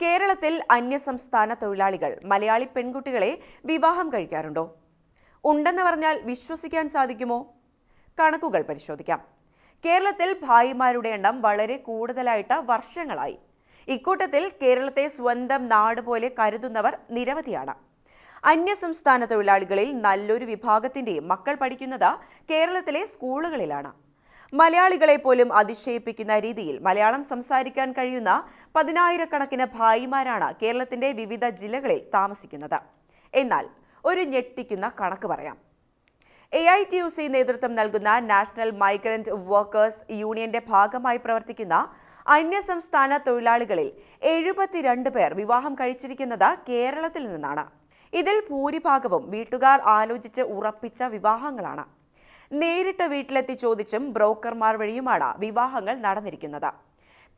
കേരളത്തിൽ അന്യസംസ്ഥാന തൊഴിലാളികൾ മലയാളി പെൺകുട്ടികളെ വിവാഹം കഴിക്കാറുണ്ടോ? ഉണ്ടെന്ന് പറഞ്ഞാൽ വിശ്വസിക്കാൻ സാധിക്കുമോ? കണക്കുകൾ പരിശോധിക്കാം. കേരളത്തിൽ ഭായിമാരുടെ എണ്ണം വളരെ കൂടുതലായിട്ട് വർഷങ്ങളായി. ഇക്കൂട്ടത്തിൽ കേരളത്തെ സ്വന്തം നാട് പോലെ കരുതുന്നവർ നിരവധിയാണ്. അന്യസംസ്ഥാന തൊഴിലാളികളിൽ നല്ലൊരു വിഭാഗത്തിന്റെയും മക്കൾ പഠിക്കുന്നത് കേരളത്തിലെ സ്കൂളുകളിലാണ്. മലയാളികളെ പോലും അതിശയിപ്പിക്കുന്ന രീതിയിൽ മലയാളം സംസാരിക്കാൻ കഴിയുന്ന പതിനായിരക്കണക്കിന് ഭായിമാരാണ് കേരളത്തിന്റെ വിവിധ ജില്ലകളിൽ താമസിക്കുന്നത്. എന്നാൽ ഒരു ഞെട്ടിക്കുന്ന കണക്ക് പറയാം. A I T U C നേതൃത്വം നൽകുന്ന നാഷണൽ മൈഗ്രന്റ് വർക്കേഴ്സ് യൂണിയന്റെ ഭാഗമായി പ്രവർത്തിക്കുന്ന അന്യസംസ്ഥാന തൊഴിലാളികളിൽ എഴുപത്തിരണ്ട് പേർ വിവാഹം കഴിച്ചിരിക്കുന്നത് കേരളത്തിൽ നിന്നാണ്. ഇതിൽ ഭൂരിഭാഗവും വീട്ടുകാർ ആലോചിച്ച് ഉറപ്പിച്ച വിവാഹങ്ങളാണ്. നേരിട്ട് വീട്ടിലെത്തി ചോദിച്ചും ബ്രോക്കർമാർ വഴിയുമാണ് വിവാഹങ്ങൾ നടന്നിരിക്കുന്നത്.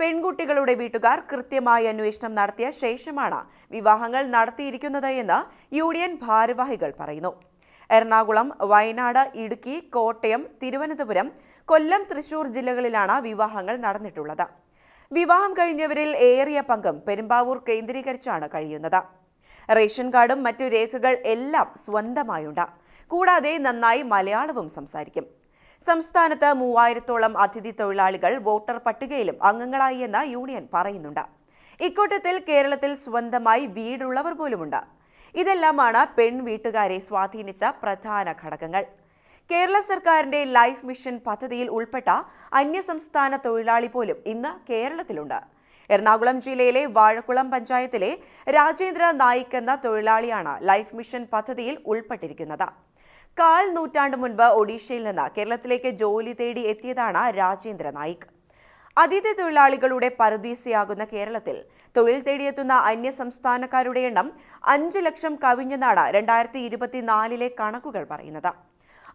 പെൺകുട്ടികളുടെ വീട്ടുകാർ കൃത്യമായ അന്വേഷണം നടത്തിയ ശേഷമാണ് വിവാഹങ്ങൾ നടത്തിയിരിക്കുന്നത് എന്ന് യൂണിയൻ ഭാരവാഹികൾ പറയുന്നു. എറണാകുളം വയനാട് ഇടുക്കി കോട്ടയം തിരുവനന്തപുരം കൊല്ലം തൃശൂർ ജില്ലകളിലാണ് വിവാഹങ്ങൾ നടന്നിട്ടുള്ളത്. വിവാഹം കഴിഞ്ഞവരിൽ ഏറിയ പങ്കും പെരുമ്പാവൂർ കേന്ദ്രീകരിച്ചാണ് കഴിയുന്നത്. റേഷൻ കാർഡും മറ്റു രേഖകൾ എല്ലാം സ്വന്തമായുണ്ട്. കൂടാതെ നന്നായി മലയാളവും സംസാരിക്കും. സംസ്ഥാനത്ത് മൂവായിരത്തോളം അതിഥി തൊഴിലാളികൾ വോട്ടർ പട്ടികയിലും അംഗങ്ങളായി എന്ന് യൂണിയൻ പറയുന്നുണ്ട്. ഇക്കൂട്ടത്തിൽ കേരളത്തിൽ സ്വന്തമായി വീടുള്ളവർ പോലുമുണ്ട്. ഇതെല്ലാമാണ് പെൺ വീട്ടുകാരെ സ്വാധീനിച്ച പ്രധാന ഘടകങ്ങൾ. കേരള സർക്കാരിന്റെ ലൈഫ് മിഷൻ പദ്ധതിയിൽ ഉൾപ്പെട്ട അന്യസംസ്ഥാന തൊഴിലാളി പോലും ഇന്ന് കേരളത്തിലുണ്ട്. എറണാകുളം ജില്ലയിലെ വാഴക്കുളം പഞ്ചായത്തിലെ രാജേന്ദ്ര നായിക് എന്ന തൊഴിലാളിയാണ് ലൈഫ് മിഷൻ പദ്ധതിയിൽ ഉൾപ്പെട്ടിരിക്കുന്നത്. കാൽ നൂറ്റാണ്ട് മുൻപ് ഒഡീഷയിൽ നിന്ന് കേരളത്തിലേക്ക് ജോലി തേടി എത്തിയതാണ് രാജേന്ദ്ര നായിക്. അതിഥി തൊഴിലാളികളുടെ പരദീസയാകുന്ന കേരളത്തിൽ തൊഴിൽ തേടിയെത്തുന്ന അന്യ സംസ്ഥാനക്കാരുടെ എണ്ണം അഞ്ച് ലക്ഷം കവിഞ്ഞെന്നാണ് രണ്ടായിരത്തി ഇരുപത്തിനാലിലെ കണക്കുകൾ പറയുന്നത്.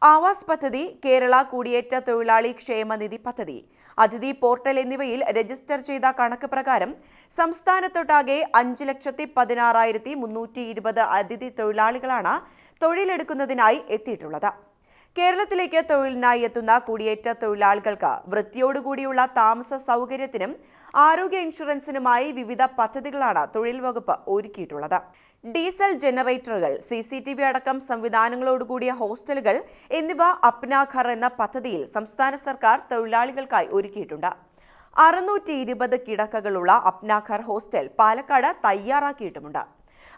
ആവാസ് പദ്ധതി കേരള കൂടിയേറ്റ തൊഴിലാളി ക്ഷേമനിധി പദ്ധതി. അതിഥി പോർട്ടൽ എന്നിവയിൽ രജിസ്റ്റർ ചെയ്ത കണക്ക് പ്രകാരം സംസ്ഥാനത്തൊട്ടാകെ അഞ്ച് ലക്ഷത്തി പതിനാറായിരത്തി മുന്നൂറ്റി ഇരുപത് അതിഥി തൊഴിലാളികളാണ് തൊഴിലെടുക്കുന്നതിനായി എത്തിയിട്ടുള്ളത്. കേരളത്തിലേക്ക് തൊഴിലിനായി എത്തുന്ന കുടിയേറ്റ തൊഴിലാളികൾക്ക് വൃത്തിയോടുകൂടിയുള്ള താമസ സൗകര്യത്തിനും ആരോഗ്യ ഇൻഷുറൻസിനുമായി വിവിധ പദ്ധതികളാണ് തൊഴിൽ വകുപ്പ് ഒരുക്കിയിട്ടുള്ളത്. ഡീസൽ ജനറേറ്ററുകൾ സി സി ടി വി അടക്കം സംവിധാനങ്ങളോടുകൂടിയ ഹോസ്റ്റലുകൾ എന്നിവ അപ്നാഘർ എന്ന പദ്ധതിയിൽ സംസ്ഥാന സർക്കാർ തൊഴിലാളികൾക്കായി ഒരുക്കിയിട്ടുണ്ട്. അറുന്നൂറ്റി ഇരുപത് കിടക്കകളുള്ള അപ്നാഘർ ഹോസ്റ്റൽ പാലക്കാട് തയ്യാറാക്കിയിട്ടുമുണ്ട്.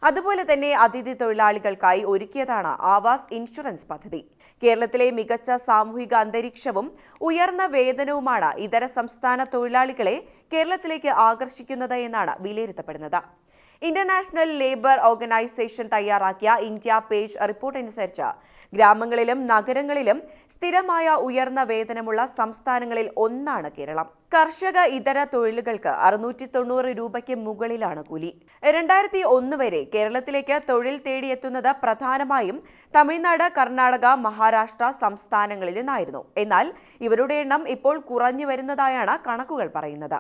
അതുപോലെ തന്നെ അതിഥി തൊഴിലാളികൾക്കായി ഒരുക്കിയതാണ് ആവാസ് ഇൻഷുറൻസ് പദ്ധതി. കേരളത്തിലെ മികച്ച സാമൂഹിക അന്തരീക്ഷവും ഉയർന്ന വേതനവുമാണ് ഇതര സംസ്ഥാന തൊഴിലാളികളെ കേരളത്തിലേക്ക് ആകർഷിക്കുന്നത് എന്നാണ് വിലയിരുത്തപ്പെടുന്നത്. ഇന്റർനാഷണൽ ലേബർ ഓർഗനൈസേഷൻ തയ്യാറാക്കിയ ഇന്ത്യ പേജ് റിപ്പോർട്ടനുസരിച്ച് ഗ്രാമങ്ങളിലും നഗരങ്ങളിലും സ്ഥിരമായ ഉയർന്ന വേതനമുള്ള സംസ്ഥാനങ്ങളിൽ ഒന്നാണ് കേരളം. കർഷക ഇതര തൊഴിലുകൾക്ക് അറുന്നൂറ്റി തൊണ്ണൂറ് രൂപയ്ക്ക് മുകളിലാണ് കൂലി. രണ്ടായിരത്തി ഒന്ന് വരെ കേരളത്തിലേക്ക് തൊഴിൽ തേടിയെത്തുന്നത് പ്രധാനമായും തമിഴ്നാട് കർണാടക മഹാരാഷ്ട്ര സംസ്ഥാനങ്ങളിൽ നിന്നായിരുന്നു. എന്നാൽ ഇവരുടെ എണ്ണം ഇപ്പോൾ കുറഞ്ഞു വരുന്നതായാണ് കണക്കുകൾ പറയുന്നത്.